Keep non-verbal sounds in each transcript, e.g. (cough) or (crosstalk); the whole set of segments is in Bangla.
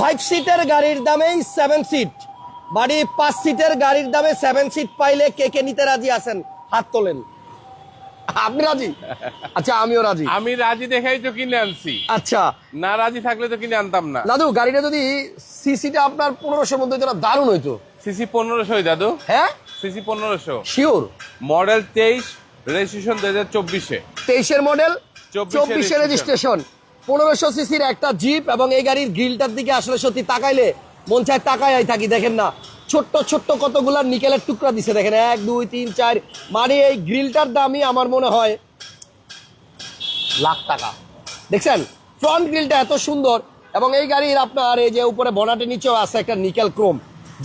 ফাইভ সিটের গাড়ির দামেই সেভেন সিট বাড়ি পাঁচ সিটের গাড়ির দামে সেভেন সিট পাইলে কে কে নিতে রাজি আছেন? হাত তোলেন। আপনি রাজি? আচ্ছা আমিও রাজি। আমি রাজি দেখাই তো কিনে আনছি। আচ্ছা। না রাজি থাকলে তো কিনে আনতাম না। দাদু গাড়িটা যদি সিসিটা আপনার পনেরোশোর মধ্যে না দারুণ হইতো। সিসি পনেরোশোই দাদু। হ্যাঁ? সিসি পনেরোশো। শিওর মডেল তেইশ রেজিস্ট্রেশন দু হাজার চব্বিশে। তেইশের মডেল 24 চব্বিশের রেজিস্ট্রেশন পনেরোশো সিসির একটা জিপ এবং এই গাড়ির গ্রিলটার দিকে আসলে সত্যি তাকাইলে মন চায় তাকাই থাকি, দেখেন না। ছোট্ট ছোট্ট কতগুলা নিকেলের টুকরা দিছে, দেখেন, এক, দুই, তিন, চার। মানে এই গ্রিলটার দামই আমার মনে হয় লাখ টাকা। দেখছেন? ফ্রন্ট গ্রিলটা এত সুন্দর এবং এই গাড়ির আপনার এই যে উপরে বনাটের নিচেও আছে একটা নিকেল ক্রোম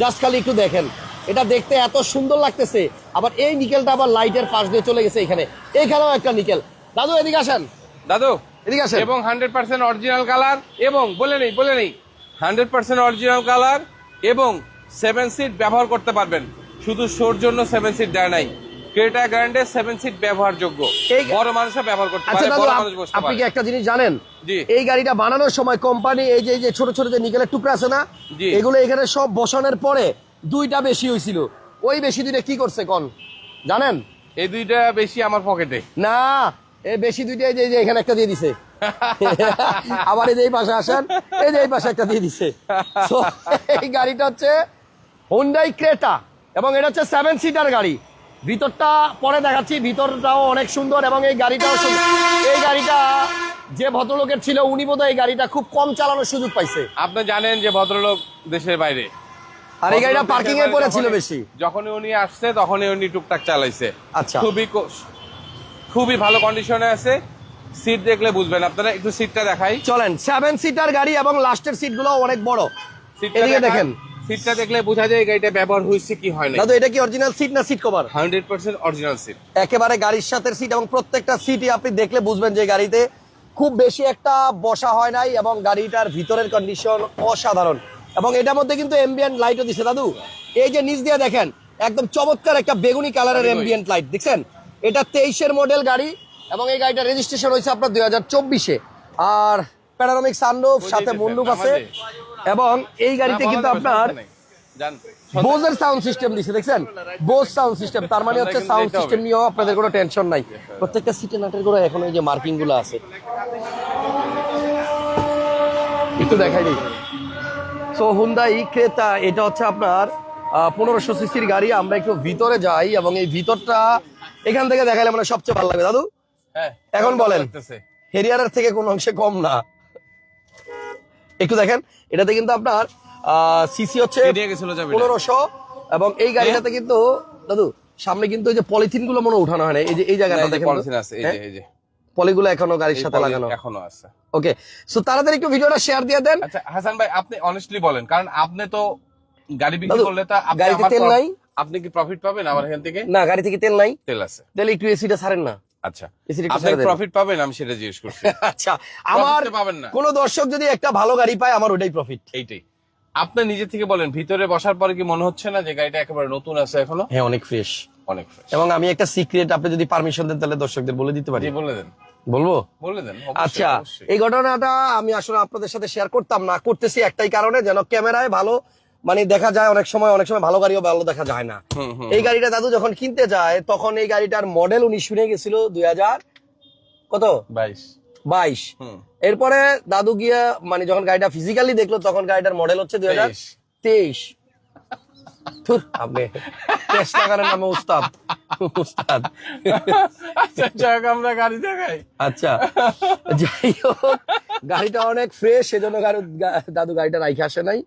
জাস্ট খালি একটু দেখেন। এটা দেখতে এত সুন্দর লাগতেছে। আবার এই নিকেলটা আবার লাইটের পাশ দিয়ে চলে গেছে এখানে। এইখানেও একটা নিকেল। দাদু, এদিকে আসেন। দাদু। এদিকে আসেন। এবং হান্ড্রেড পার্সেন্ট অরিজিনাল কালার এবং বলে নেই বলে নেই হান্ড্রেড পার্সেন্ট অরিজিনাল কালার এবং সেভেন সিট ব্যবহার করতে পারবেন। শুধু শোর জন্য সেভেন সিট দেয় নাই। ক্রেটা গ্যারান্ডে সেভেন সিট ব্যবহারযোগ্য। এই- বড় মানুষও ব্যবহার করতে আচ্ছা পারে বড় মানুষ বসতে আপনি কি একটা জিনিস জানেন। এই গাড়িটা বানানোর সময় কোম্পানি এই যে এই যে ছোট ছোট যে নিকেলের টুকরা আছে না। এগুলো এখানে সব বসানোর পরে দুইটা বেশি হয়েছিল ওই বেশি দুইটা কি করছে কোন? জানেন? এই দুইটা বেশি আমার পকেটে। না এই বেশি দুইটা যে যে এখানে একটা দিয়ে দিছে। (laughs) আবার এই যে এই পাশে আসেন এই যে এই পাশে একটা দিয়ে দিছে। এই গাড়িটা হচ্ছে হোন্ডাই ক্রেটা এবং এটা হচ্ছে সেভেন সিটার গাড়ি। ভিতরটা পরে দেখাচ্ছি ভিতরটাও অনেক সুন্দর এবং এই গাড়িটাও এই গাড়িটা যে ভদ্রলোকের ছিল উনি বোধহয় এই গাড়িটা খুব কম চালানোর সুযোগ পাইছে। আপনি জানেন যে ভদ্রলোক দেশের বাইরে। আর এই গাড়িটা পার্কিং এ পড়ে ছিল বেশি। যখনই উনি আসছে তখনই উনি টুকটাক চালাইছে। আচ্ছা। খুবই খুবই ভালো কন্ডিশনে আছে। সিট দেখলে বুঝবেন আপনারা একটু সিটটা দেখাই। চলেন সেভেন সিটার গাড়ি এবং লাস্টের সিটগুলো অনেক বড়। সিটটা এদিকে দেখেন। সিটটা দেখলে বোঝা যায় গাড়িটা ব্যবহার হয়েছে কি হয় না দাদু এটা কি অরিজিনাল সিট না seat cover hundred percent original seat একেবারে গাড়ির সাথে সিট এবং প্রত্যেকটা সিটই আপনি দেখলে বুঝবেন যে গাড়িতে খুব বেশি একটা বসা হয় নাই এবং গাড়িটার ভিতরের কন্ডিশন অসাধারণ। এবং এটার মধ্যে কিন্তু এমবিয়েন্ট লাইটও দিছে দাদু। এই যে নিচ দিয়ে দেখেন একদম চমৎকার একটা বেগুনি কালারের এমবিয়েন্ট লাইট দেখছেন? এটা তেইশের মডেল গাড়ি এবং এই গাড়িটা রেজিস্ট্রেশন হয়েছে আপনার দুই হাজার চব্বিশে। আর প্যারানমিক সানরুফ সাথে মুন্ডুপ আছে। এবং এই গাড়িতে কিন্তু আপনার বোজের সাউন্ড সিস্টেম দিছে দেখছেন? বোজ সাউন্ড সিস্টেম তার মানে হচ্ছে সাউন্ড সিস্টেম নিয়েও আপনাদের কোনো টেনশন নাই। প্রত্যেকটা সিটে নাটের করে এখন এই যে মার্কিংগুলো আছে। একটু দেখাই দিই। সো হুন্দাই ক্রেতা এটা হচ্ছে আপনার পনেরোশো সিসির গাড়ি। আমরা একটু ভিতরে যাই এবং এই ভিতরটা এখান থেকে দেখাইলে মানে সবচেয়ে ভালো লাগবে দাদু হ্যাঁ এখন বলেন। হেরিয়ারের থেকে কোনো অংশে কম না একটু দেখেন এটাতে কিন্তু আপনার সিসি হচ্ছে। পনেরোশো এবং এই গাড়িটাতে কিন্তু দাদু সামনে কিন্তু এই যে পলিথিনগুলো মনে উঠানো হয় না এই যে এই জায়গাটা দেখেন পলিথিন আছে, এই যে, এই যে। পলিগুলো এখনও গাড়ির সাথে লাগানো এখনও আছে ওকে সো তাড়াতাড়ি একটু ভিডিওটা শেয়ার দিয়ে দেন আচ্ছা হাসান ভাই আপনি অনেস্টলি বলেন কারণ আপনি তো গাড়ি বিক্রি করলে তো আপনি গাড়িতে আমার তেল নাই? আপনি কি প্রফিট পাবেন আমার এখান থেকে? না গাড়ি থেকে তেল নাই। তেল আছে। তাহলে একটু এসিটা ছাড়েন না। আচ্ছা। আপনি প্রফিট পাবেন আমি সেটা জিজ্ঞেস করছি। (laughs) আচ্ছা আমার পাবেন না। কোন দর্শক যদি একটা ভালো গাড়ি পায় আমার ওটাই প্রফিট এইটাই। আপনি নিজে থেকে বলেন ভিতরে বসার পরে কি মনে হচ্ছে না যে গাড়িটা একেবারে নতুন আছে এখনও? হ্যাঁ অনেক ফ্রেশ অনেক। এবং আমি একটা সিক্রেট আপনি যদি পারমিশন দেন তাহলে দর্শকদের বলে দিতে পারি। বলে দেন। বলব? বলে দেন আচ্ছা এই ঘটনাটা আমি আসলে আপনাদের সাথে শেয়ার করতাম না করতেছি একটাই কারণে যেন ক্যামেরায় ভালো মানে দেখা যায় অনেক সময় অনেক সময় ভালো গাড়িও ভালো দেখা যায় না। এই গাড়িটা দাদু যখন কিনতে যায় তখন এই গাড়িটার মডেল উনি শুনে গেছিল দুই হাজার কত? বাইশ। বাইশ। এরপরে দাদু গিয়ে মানে যখন গাড়িটা ফিজিক্যালি দেখল তখন গাড়িটার মডেল হচ্ছে দুই হাজার তেইশ। আপনি উস্তাদ। উস্তাদ। আচ্ছা আমরা গাড়ি দেখাই। আচ্ছা যাই হোক গাড়িটা অনেক ফ্রেশ সেজন্য দাদু গাড়িটা রাইখে আসে নাই।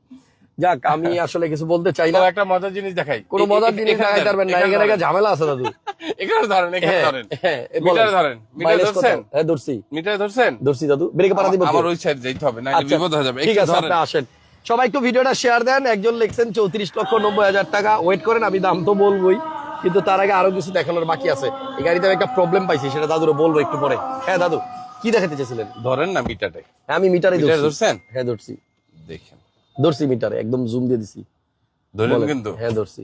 যাক আমি আসলে কিছু বলতে চাই না। একটা মজার জিনিস দেখাই। কোনো মজার জিনিস দেখাই পারবেন না এখানে একটা ঝামেলা আছে দাদু। (laughs) এখানে ধরেন এখানে হ্যাঁ, ধরেন। হ্যাঁ। মিটার ধরেন মিটার ধরছেন? হ্যাঁ ধরছি। মিটার ধরছেন? ধরছি দাদু। ব্রেকে পাড়া দিব আমার ওই সাইড যেতে হবে না আচ্ছা, বিপদ হয়ে যাবে। ঠিক আছে আপনি আসেন। সবাই একটু ভিডিওটা শেয়ার দেন। একজন লিখছেন চৌত্রিশ লক্ষ নব্বই হাজার টাকা। ওয়েট করেন আমি দাম তো বলবোই। কিন্তু তার আগে আরও কিছু দেখানোর বাকি আছে। এই গাড়িতে আমি একটা প্রবলেম পাইছি সেটা দাদুরে বলব একটু পরে। হ্যাঁ দাদু কি দেখাতে চেয়েছিলেন? ধরেন না মিটারটাই আমি মিটারে মিটার ধরছেন? হ্যাঁ ধরছি। দেখেন। ধরছি মিটারে একদম জুম দিয়ে দিছি। ধরেন বলেন। কিন্তু? হ্যাঁ ধরছি।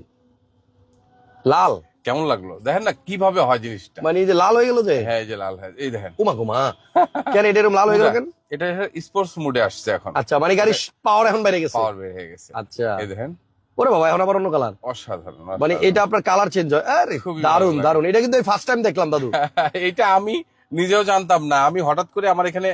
লাল। কেমন লাগল? দেখেন না কীভাবে হয় জিনিসটা। মানে এই যে লাল হয়ে গেল যে? হ্যাঁ এই যে লাল হ্যাঁ এই দেখেন। উমা কুমা কেন এটা এরকম লাল হয়ে গেল কেন? এটা স্পোর্টস মোডে আসছে এখন। আচ্ছা মানে গাড়ির পাওয়ার এখন বাইরে গেছে। পাওয়ার হয়ে গেছে। আচ্ছা। এই দেখেন। ওরে বাবা এখন আবার অন্য কালার অসাধারণ মানে এটা আপনার কালার চেঞ্জ হয়। আরে দারুণ দারুণ এটা কিন্তু ফার্স্ট টাইম দেখলাম দাদু। (laughs) এটা আমি নিজেও জানতাম না। আমি হঠাৎ করে আমার এখানে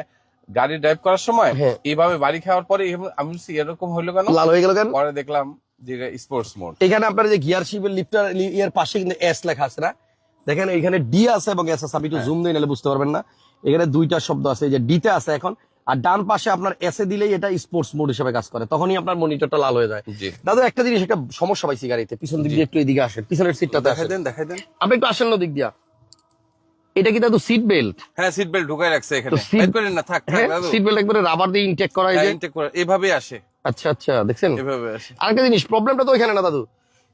গাড়ি ড্রাইভ করার সময় হ্যাঁ। এইভাবে বাড়ি খাওয়ার পরে আমি এরকম হইল কেন? লাল হয়ে গেল কেন? পরে দেখলাম যে স্পোর্টস মোড এখানে আপনার যে গিয়ার শিপের লিফটার এর পাশে কিন্তু এস লেখা আছে না? দেখেন এখানে ডি আছে এবং এস আছে আপনি একটু জুম দিয়ে নিলে বুঝতে পারবেন না। এখানে দুইটা শব্দ আছে যে ডিতে আছে এখন আর ডান পাশে আপনার এস এ দিলেই এটা স্পোর্টস মোড হিসেবে কাজ করে। তখনই আপনার মনিটরটা লাল হয়ে যায়। দাদু একটা জিনিস একটা সমস্যা পাইছি গাড়িতে। পিছন দিক দিয়ে একটু এদিকে আসেন পিছনের সিটটাতে দেখাই দেন দেখাই দেন। আপনি একটু আসেন না দিক দিয়া। এটা কি দাদু সিট বেল্ট হ্যাঁ সিট বেল্ট ঢুকাই রাখছে এখানে। তো seat- করেন না থাক থাক হ্যাঁ দাদু। সিট বেল্ট একবারে রাবার দিয়ে ইনটেক করা এই যে। হ্যাঁ, intake এভাবে আসে। আচ্ছা আচ্ছা দেখছেন? এভাবে আসে। আরেকটা জিনিস প্রবলেমটা তো এখানে না দাদু।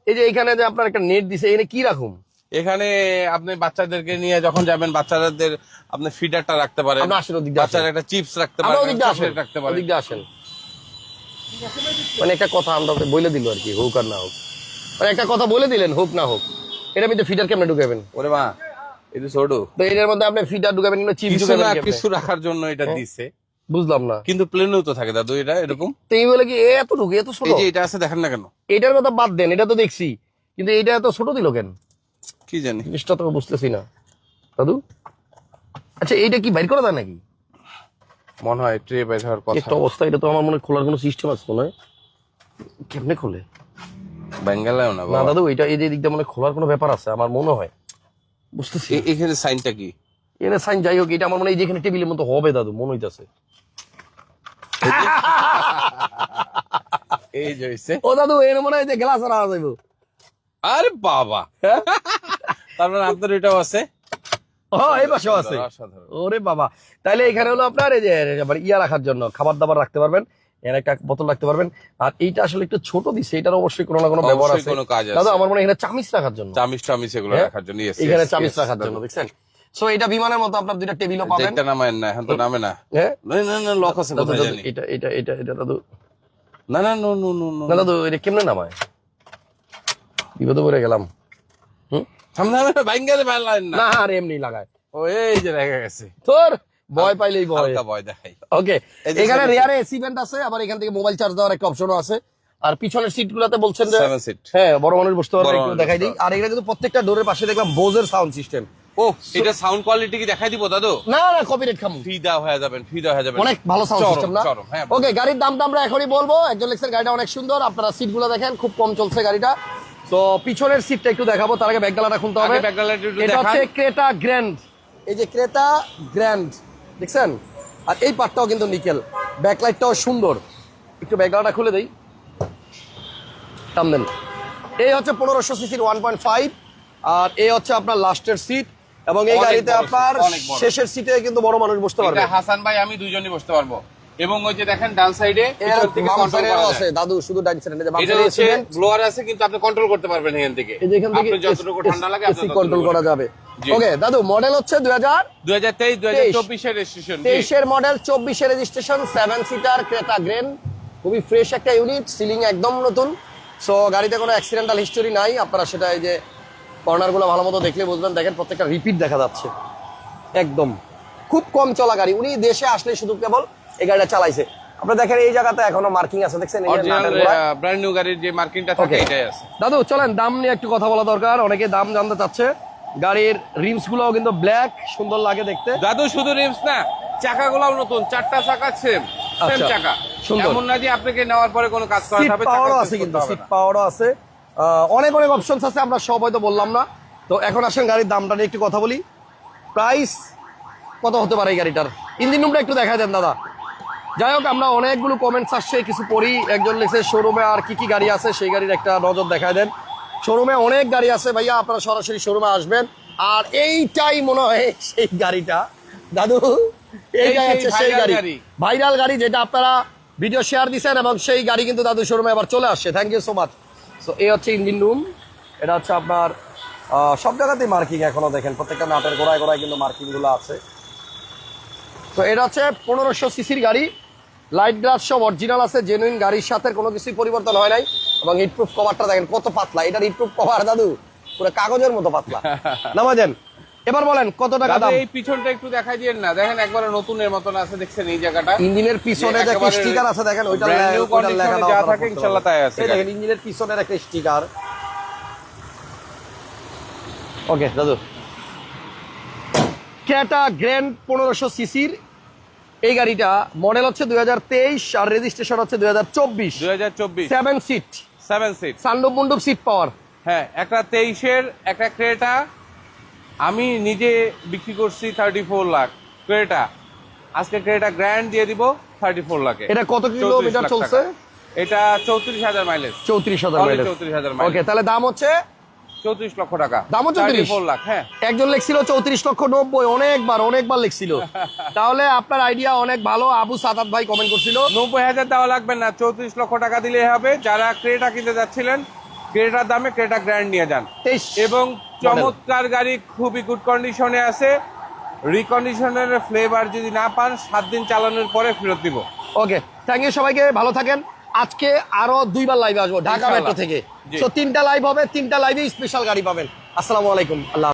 এই যে এখানে যে আপনার একটা নেট দিছে এখানে কি রাখুন এখানে আপনি বাচ্চাদেরকে নিয়ে যখন যাবেন বাচ্চাদের আপনি ফিডারটা রাখতে পারেন। বাচ্চারা একটা চিপস রাখতে পারেন ওদিক দিয়ে আসেন রাখতে পারেন। ওদিক আসেন। মানে একটা কথা আমরা বলে দিল আর কি হোক আর না হোক। মানে একটা কথা বলে দিলেন হোক না হোক। এটা মধ্যে ফিডার কেমনে ঢুকাবেন? ওরে মা এটা ছোট। তো এটার মধ্যে আপনি ফিডার ঢুকাবেন কিংবা চিপ ঢুকাবেন কিছু রাখার জন্য এটা দিছে। বুঝলাম না। কিন্তু প্লেনেও তো থাকে দাদু এটা এরকম। তো এই বলে কি এত ঢুকে এত ছোট? এই যে এটা আছে দেখেন না কেন? এটার কথা বাদ দেন এটা তো দেখছি। কিন্তু এটা এত ছোট দিল কেন? কি জানি। জিনিসটা তো বুঝতেছি না। দাদু? আচ্ছা এইটা কি বাইর করা যায় নাকি? মনে হয় ট্রে বের হওয়ার কথা। একটা অবস্থা এটা তো আমার মনে খোলার কোনো সিস্টেম আছে মনে হয়। কেমনে খোলে? না না দাদু এটা এই যে দিকটা মনে খোলার কোনো ব্যাপার আছে আমার মনে হয়। বুঝতেছি এখানে সাইনটা কি? এনে সাইন যাই হোক এটা আমার মনে হয় যেখানে টেবিলের মতো হবে দাদু মনে হইতাছে। (laughs) এই ও দাদু এনে মনে হয় যে গ্লাস আর আওয়াজ হইব। আরে বাবা। হ্যাঁ? তারপর আপনার এটাও আছে? ও এই পাশেও আছে। ওরে বাবা। তাইলে এখানে হলো আপনার এই যে ইয়া রাখার জন্য খাবার দাবার রাখতে পারবেন। একটা বোতল রাখতে পারবেন। আর এইটা আসলে একটু ছোট দিছে এটার অবশ্যই কোনো না কোনো ব্যবহার আছে। দাদু আমার মনে হয় এখানে চামিচ রাখার জন্য। চামিচ টামিচ এগুলো হ্যাঁ? রাখার জন্য। এখানে চামিচ রাখার জন্য দেখছেন? সো এটা বিমানের মতো আপনার দুইটা টেবিলও পাবেন। যেটা নামায় না এখন তো নামে না। হ্যাঁ? না না না লক আছে কোথায় জানি। এটা এটা এটা এটা দাদু। না না নো নো নো নো না দাদু এটা কেমনে নামায়? বিপদে পড়ে গেলাম। হুম? সামনে না। না আর এমনি লাগায়। ও এই যে রেখে গেছে। তোর ভয় পাইলেই ভয়। ভয় দেখাই। ওকে এখানে রেয়ারে এসি ভেন্ট আছে আবার এখান থেকে মোবাইল চার্জ দেওয়ার একটা অপশনও আছে। আর পিছনের সিট গুলাতে বলছেন যে সিট হ্যাঁ বড় মানুষ বসতে পারবে একটু দেখাই দিই। আর এখানে কিন্তু প্রত্যেকটা ডোরের পাশে দেখলাম বোজের সাউন্ড সিস্টেম ও এটা সাউন্ড কোয়ালিটি কি দেখাই দিব দাদু? না না কপিরাইট খামু। ফিদা হয়ে যাবেন ফিদা হয়ে যাবেন। অনেক ভালো সাউন্ড সিস্টেম না? হ্যাঁ ওকে গাড়ির দামটা আমরা এখনই বলব। একজন লেখছেন গাড়িটা অনেক সুন্দর আপনারা সিটগুলো দেখেন খুব কম চলছে গাড়িটা। তো পিছনের সিটটা একটু দেখাবো তার আগে ব্যাকডালাটা খুলতে হবে। এটা হচ্ছে ক্রেটা গ্র্যান্ড এই যে ক্রেটা গ্র্যান্ড দেখছেন? আর এই পার্টটাও কিন্তু নিকেল। ব্যাকলাইটটাও সুন্দর। একটু ব্যাকডালাটা খুলে দেই। টান দেন। এই হচ্ছে পনেরোশো সিসির ওয়ান পয়েন্ট ফাইভ আর এই হচ্ছে আপনার লাস্টের সিট এবং এই গাড়িতে আপনার। শেষের সিটে কিন্তু বড় মানুষ বসতে পারবে। হাসান ভাই আমি দুইজনই বসতে পারব। এবং ওই যে দেখেন ডান সাইডে এর আছে। দাদু শুধু ডান সাইডে এটা হচ্ছে ব্লোয়ার আছে কিন্তু আপনি কন্ট্রোল করতে পারবেন এখান থেকে। এখান থেকে যতটুকু ঠান্ডা লাগে আপনি কন্ট্রোল করা যাবে। ওকে দাদু মডেল হচ্ছে দুই হাজার 2023 2024 এর রেজিস্ট্রেশন তেইশের মডেল চব্বিশের রেজিস্ট্রেশন সেভেন সিটার ক্রেতা গ্রেন। খুবই ফ্রেশ একটা ইউনিট সিলিং একদম নতুন। সো গাড়িতে কোনো অ্যাক্সিডেন্টাল হিস্টোরি নাই। আপনারা সেটা এই যে কর্নারগুলো ভালো মতো দেখলে বুঝবেন। দেখেন প্রত্যেকটা রিপিট দেখা যাচ্ছে। একদম। খুব কম চলা গাড়ি। উনি দেশে আসলে শুধু কেবল এই গাড়িটা চালাইছে। আপনারা দেখেন এই জায়গাতে এখনও মার্কিং আছে দেখছেন। ব্র্যান্ড নিউ গাড়ির যে মার্কিংটা থাকে. এটাই আছে। দাদু চলেন দাম নিয়ে একটু কথা বলা দরকার। অনেকে দাম জানতে চাচ্ছে। গাড়ির রিমস গুলোও কিন্তু ব্ল্যাক সুন্দর লাগে দেখতে। দাদু শুধু রিমস না চাকাগুলোও নতুন চারটা চাকা সেম সেম আচ্ছা, চাকা। সুন্দর। এমন না যে আপনাকে নেওয়ার পরে কোনো কাজ করাতে সিট হবে পাওয়ারও চাকা আছে কিন্তু সিট পাওয়ারও আছে। অনেক অনেক অপশনস আছে আমরা সব হয়তো বললাম না। তো এখন আসেন গাড়ির দামটা নিয়ে একটু কথা বলি। প্রাইস কত হতে পারে এই গাড়িটার? ইঞ্জিন রুমটা একটু দেখা দেন দাদা। যাই হোক আমরা অনেকগুলো কমেন্টস আসছে কিছু পড়ি একজন লিখছে শোরুমে আর কি কি গাড়ি আছে? সেই গাড়ির একটা নজর দেখায় দেন। শোরুমে অনেক গাড়ি আছে ভাইয়া আপনারা সরাসরি শোরুমে আসবেন। আর এইটাই মনে হয় সেই গাড়িটা। দাদু এইটাই সেই হচ্ছে সেই গাড়ি। গাড়ি। ভাইরাল গাড়ি যেটা আপনারা ভিডিও শেয়ার দিছেন এবং সেই গাড়ি কিন্তু দাদু শোরুমে আবার চলে আসছে। Thank you so much so এই হচ্ছে ইঞ্জিন রুম এটা হচ্ছে আপনার সব জায়গাতেই মার্কিং এখনও দেখেন। প্রত্যেকটা নাটের গোড়ায় গোড়ায় কিন্তু মার্কিংগুলো আছে। তো এটা হচ্ছে পনেরোশো সিসির গাড়ি। লাইট গ্লাস সব অরিজিনাল আছে জেনুইন গাড়ির সাথে কোনো কিছুই পরিবর্তন হয় নাই। এবং হিটপ্রুফ কভারটা দেখেন কত পাতলা। এটার ইটপ্রুফ কভার দাদু পুরো কাগজের মতো পাতলা। (laughs) নামা দেন এবার বলেন কত টাকা দাম? এই পিছনটা একটু দেখাই দিয়েন না। দেখেন একবারে নতুনের মতন আছে দেখছেন এই জায়গাটা? ইঞ্জিনের পিছনে যে স্টিকার আছে দেখেন ওইটা লেখা যা থাকে পারবে। তাই আছে। দেখেন ইঞ্জিনের পিছনের একটা স্টিকার ওকে দাদু। ক্যাটা গ্র্যান্ড পনেরোশো সিসির এই গাড়িটা মডেল হচ্ছে দুই আর রেজিস্ট্রেশন হচ্ছে দুই হাজার চব্বিশ। হাজার সেভেন সিট সেভেন সিট সান্ডুপ মুন্ডুপ সিট পাওয়ার হ্যাঁ একটা তেইশের একটা ক্রেটা। আমি নিজে বিক্রি করছি থার্টি ফোর লাখ ক্রেটা আজকে ক্রেটা গ্র্যান্ড দিয়ে দিব থার্টি ফোর লাখে এটা কত কিলোমিটার চলছে? এটা চৌত্রিশ হাজার মাইলেজ চৌত্রিশ হাজার 34,000 mileage। ওকে তাহলে দাম হচ্ছে চৌত্রিশ লক্ষ টাকা। দামও 34? ফোর লাখ হ্যাঁ। একজন লেখছিল চৌত্রিশ লক্ষ নব্বই অনেকবার অনেকবার লিখছিল। (laughs) তাহলে আপনার আইডিয়া অনেক ভালো আবু সাদাত ভাই কমেন্ট করছিল। নব্বই হাজার দেওয়া লাগবে না চৌত্রিশ লক্ষ টাকা দিলেই হবে। যারা ক্রেটা কিনতে যাচ্ছিলেন ক্রেটার দামে ক্রেটা গ্র্যান্ড নিয়ে যান। এবং চমৎকার গাড়ি খুবই গুড কন্ডিশনে আছে। রিকন্ডিশনের ফ্লেভার যদি না পান সাত দিন চালানোর পরে ফেরত দিব। ওকে থ্যাংক ইউ সবাইকে ভালো থাকেন। আজকে আরও দুইবার লাইভে আসব ঢাকা। মেট্রো থেকে। তো তিনটা লাইভ হবে তিনটা লাইভে স্পেশাল গাড়ি পাবেন। আসসালামু আলাইকুম আল্লাহ